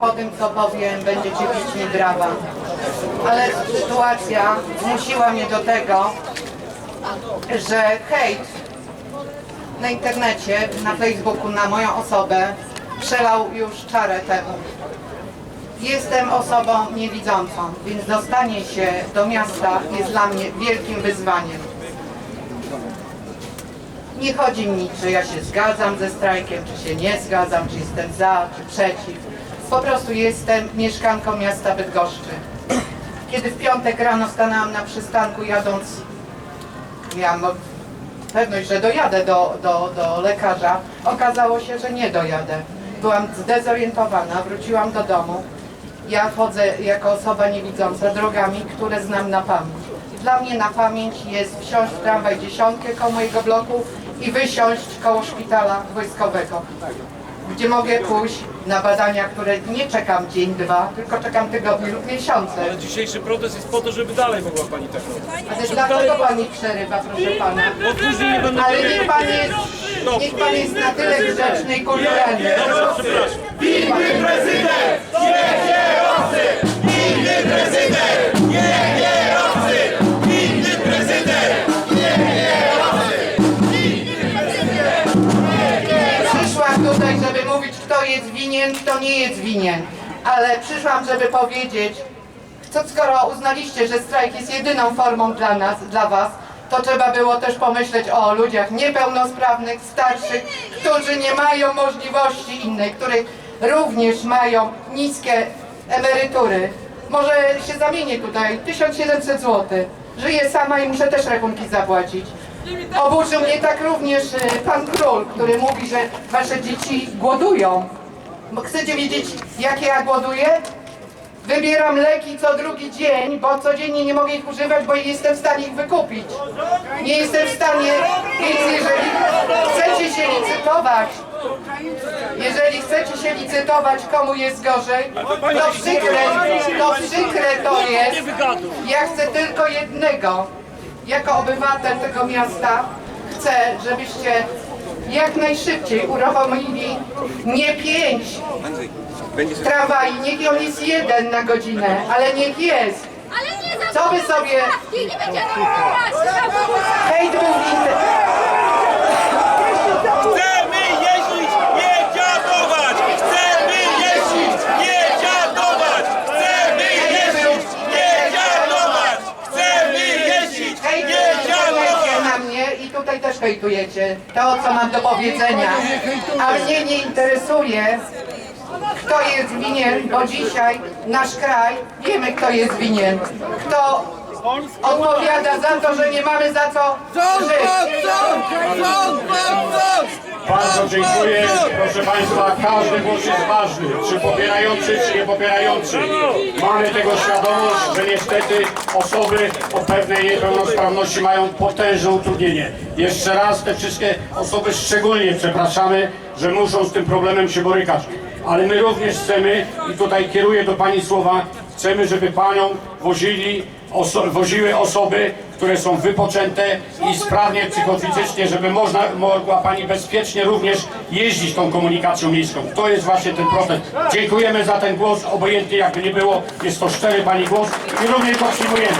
Po tym, co powiem, będziecie bić mi brawa. Ale sytuacja zmusiła mnie do tego, że hejt na internecie, na Facebooku na moją osobę przelał już czarę temu. Jestem osobą niewidzącą, więc dostanie się do miasta jest dla mnie wielkim wyzwaniem. Nie chodzi mi, czy ja się zgadzam ze strajkiem, czy się nie zgadzam, czy jestem za, czy przeciw. Po prostu jestem mieszkanką miasta Bydgoszczy. Kiedy w piątek rano stanęłam na przystanku jadąc, miałam pewność, że dojadę do, do, do lekarza, okazało się, że nie dojadę. Byłam zdezorientowana, wróciłam do domu. Ja chodzę jako osoba niewidząca drogami, które znam na pamięć. Dla mnie na pamięć jest wsiąść w tramwaj dziesiątkę koło mojego bloku i wysiąść koło szpitala wojskowego, gdzie mogę pójść na badania, które nie czekam dzień, dwa, tylko czekam tygodnie lub miesiące. Ale dzisiejszy protest jest po to, żeby dalej mogła pani tak robić. Ale dlaczego pani przerywa, proszę pana? Bo później nie będą Ale niech pan jest, niech pan jest na tyle grzeczny i kulturalny. Przepraszam. Przyszłam winien, kto nie jest winien. Ale przyszłam, żeby powiedzieć, co skoro uznaliście, że strajk jest jedyną formą dla nas, dla was, to trzeba było też pomyśleć o ludziach niepełnosprawnych, starszych, którzy nie mają możliwości innej, których również mają niskie emerytury. Może się zamienię tutaj, 1700 zł. Żyję sama i muszę też rachunki zapłacić. Oburzył mnie tak również y, pan król, który mówi, że wasze dzieci głodują. Chcecie wiedzieć, jakie ja głoduję? Wybieram leki co drugi dzień, bo codziennie nie mogę ich używać, bo nie jestem w stanie ich wykupić. Nie jestem w stanie, więc jeżeli chcecie się licytować, jeżeli chcecie się licytować, komu jest gorzej, to przykre, to przykre to jest. Ja chcę tylko jednego. Jako obywatel tego miasta chcę, żebyście jak najszybciej uruchomili nie pięć tramwaj, niech on jest jeden na godzinę, ale niech jest. Co wy sobie-! Hejt był w. Chcemy jeździć, nie dziadować! Chcemy jeździć, nie dziadować! Chcemy jeździć, nie dziadować! Chcemy jeździć, nie Hejtujecie dziadować! na mnie i tutaj też hejtujecie to, co mam do powiedzenia. A mnie nie interesuje, kto jest winien, bo dzisiaj nasz kraj, wiemy kto jest winien. Kto odpowiada za to, że nie mamy za co żyć. Bardzo dziękuję. Proszę Państwa, każdy głos jest ważny. Czy popierający, czy nie popierający. Mamy tego świadomość, że niestety osoby o pewnej niepełnosprawności mają potężne utrudnienie. Jeszcze raz te wszystkie osoby szczególnie przepraszamy, że muszą z tym problemem się borykać. Ale my również chcemy, i tutaj kieruję do Pani słowa, chcemy, żeby Panią wozili, oso woziły osoby, które są wypoczęte i sprawnie psychofizycznie, żeby można, mogła Pani bezpiecznie również jeździć tą komunikacją miejską. To jest właśnie ten protest. Dziękujemy za ten głos, obojętnie jakby nie było, jest to szczery Pani głos i również go przyjmujemy.